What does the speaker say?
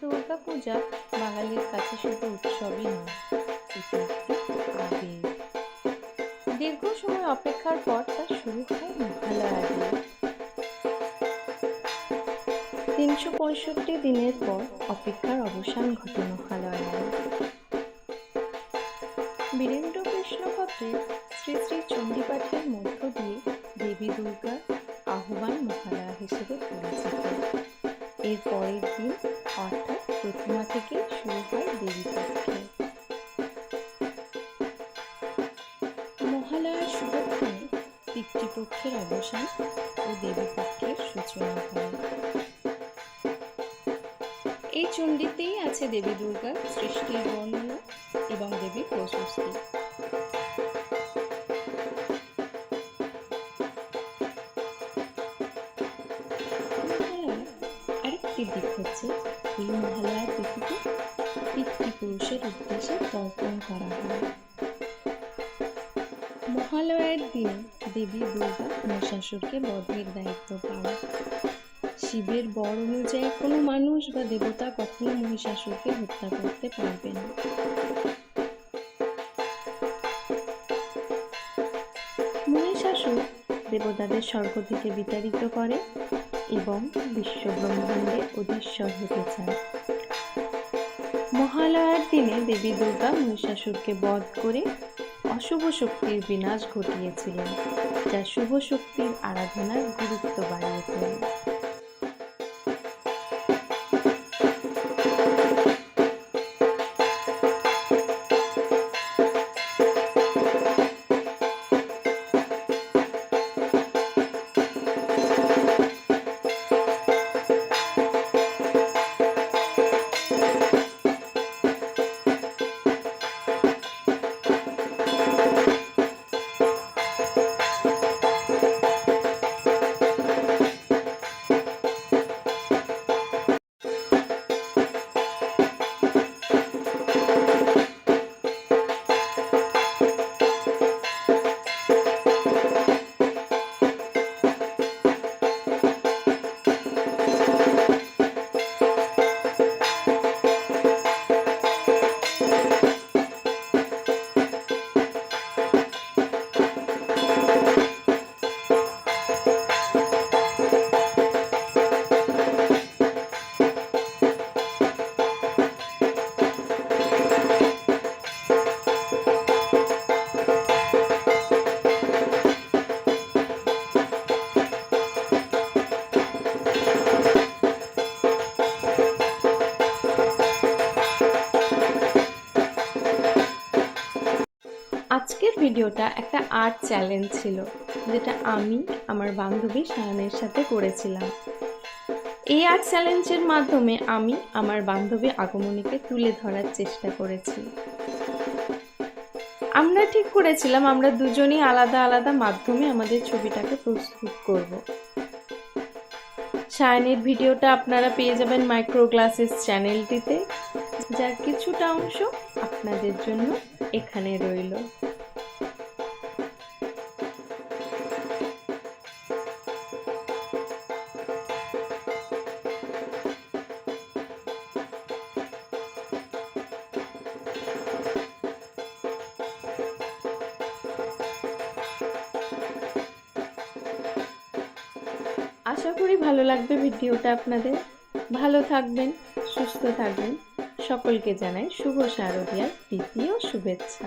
দুর্গা পূজা বাঙালির কাছে শুধু উৎসবই নয়, এটি আবেগ দীর্ঘ সময় অপেক্ষার পর তা শুরু হয় মহালয়া দিয়ে তিনশো পঁয়ষট্টি দিনের পর অপেক্ষার অবসান ঘটে মহালয়ায়। বীরেন্দ্র কৃষ্ণ ভদ্রের শ্রী শ্রী চণ্ডীপাঠের মধ্য দিয়ে দেবী দুর্গার আহ্বান মহালয়া হিসেবে পরিচিত। এর পরের দিন অর্থাৎ প্রথমা থেকে শুরু হয় দেবী পক্ষে মহালয়ার শুভক্ষণে পিতৃপক্ষের অবসান ও দেবী পক্ষের সূচনা হয়। এই চণ্ডীতেই আছে দেবী দুর্গার সৃষ্টির বর্ণনা এবং দেবীর প্রশস্তি। আরেকটি দিক হচ্ছে এই মহালয়ার তিথিতে পিতৃপুরুষের উদ্দেশ্যে তর্পণ করা হয়। মহালয়ার দিন দেবী দুর্গা মহিষাসুরকে বধের দায়িত্ব পান শিবের বর অনুযায়ী কোনো মানুষ বা দেবতা কখনো মহিষাসুরকে হত্যা করতে পারবে না। মহিষাসুর দেবতাদের স্বর্গ থেকে বিতাড়িত করে। এবং বিশ্ব ব্রহ্মাণ্ডে অধীশ্বর হতে চায় মহালয়ার দিনে দেবী দুর্গা মহিষাসুরকে বধ করে অশুভ শক্তির বিনাশ ঘটিয়েছিলেন, যা শুভ শক্তির আরাধনার গুরুত্ব বাড়িয়ে আজকের ভিডিওটা একটা আর্ট চ্যালেঞ্জ ছিল, যেটা আমি, আমার বান্ধবী সায়নের সাথে করেছিলাম। এই আর্ট চ্যালেঞ্জের মাধ্যমে আমি আমার বান্ধবী আগমনীকে তুলে ধরার চেষ্টা করেছি। আমরা ঠিক করেছিলাম, আমরা দুজনই আলাদা আলাদা মাধ্যমে আমাদের ছবিটাকে প্রস্তুত করব। সায়নের ভিডিওটা আপনারা পেয়ে যাবেন মাইক্রো গ্লাসেস চ্যানেলটিতে যার কিছুটা অংশ আপনাদের জন্য এখানে রইল। আশা করি ভালো লাগবে ভিডিওটা আপনাদের। ভালো থাকবেন, সুস্থ থাকবেন। সকলকে জানাই শুভ শারদীয়ার দ্বিতীয় শুভেচ্ছা।